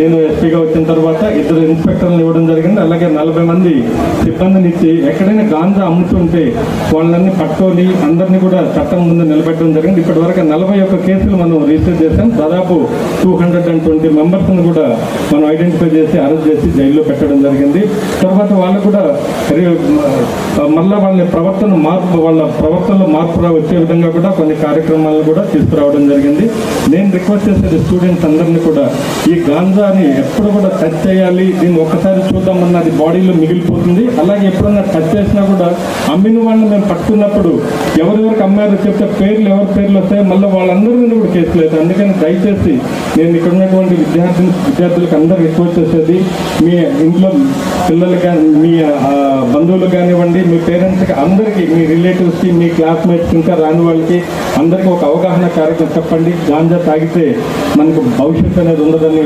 నేను ఎస్పీగా వచ్చిన తర్వాత ఇద్దరు ఇన్స్పెక్టర్లు ఇవ్వడం జరిగింది. అలాగే నలభై మంది సిబ్బందిని ఇచ్చి ఎక్కడైనా గాంజా అమ్ముతుంటే వాళ్ళని పట్టుకొని అందరినీ కూడా చట్టం ముందు నిలబెట్టడం జరిగింది. ఇప్పటి వరకు నలభై ఒక్క కేసులు మనం రిజిస్టర్ చేసాం దాదాపు టూ హండ్రెడ్ అండ్ ట్వంటీ మెంబర్స్ని కూడా మనం ఐడెంటిఫై చేసి అరెస్ట్ చేసి జైల్లో పెట్టడం జరిగింది. తర్వాత వాళ్ళు కూడా మళ్ళీ మళ్ళా వాళ్ళ ప్రవర్తన మార్పు వాళ్ళ ప్రవర్తనలో మార్పు వచ్చే విధంగా కూడా కొన్ని కార్యక్రమాలను కూడా తీసుకురావడం జరిగింది. నేను రిక్వెస్ట్ చేసేది స్టూడెంట్స్ అందరినీ కూడా ఈ గాంజా గాంజాని ఎప్పుడు కూడా టచ్ చేయాలి. దీన్ని ఒక్కసారి చూద్దామన్నది బాడీలో మిగిలిపోతుంది. అలాగే ఎప్పుడన్నా టచ్ చేసినా కూడా అమ్మిన వాళ్ళని మేము పట్టుకున్నప్పుడు ఎవరెవరికి అమ్మారో చెప్తే పేర్లు ఎవరి పేర్లు వస్తాయో మళ్ళీ వాళ్ళందరి మీద కూడా కేసు లేదు. అందుకని దయచేసి నేను ఇక్కడ ఉన్నటువంటి విద్యార్థి విద్యార్థులకు అందరూ రిక్వెస్ట్ చేసేది మీ ఇంట్లో పిల్లలు కానీ మీ బంధువులు కానివ్వండి మీ పేరెంట్స్కి అందరికీ మీ రిలేటివ్స్కి మీ క్లాస్మేట్స్ ఇంకా రాని వాళ్ళకి అందరికీ ఒక అవగాహన కార్యక్రమం చెప్పండి. గాంజా తాగితే మనకు భవిష్యత్తు అనేది ఉండదని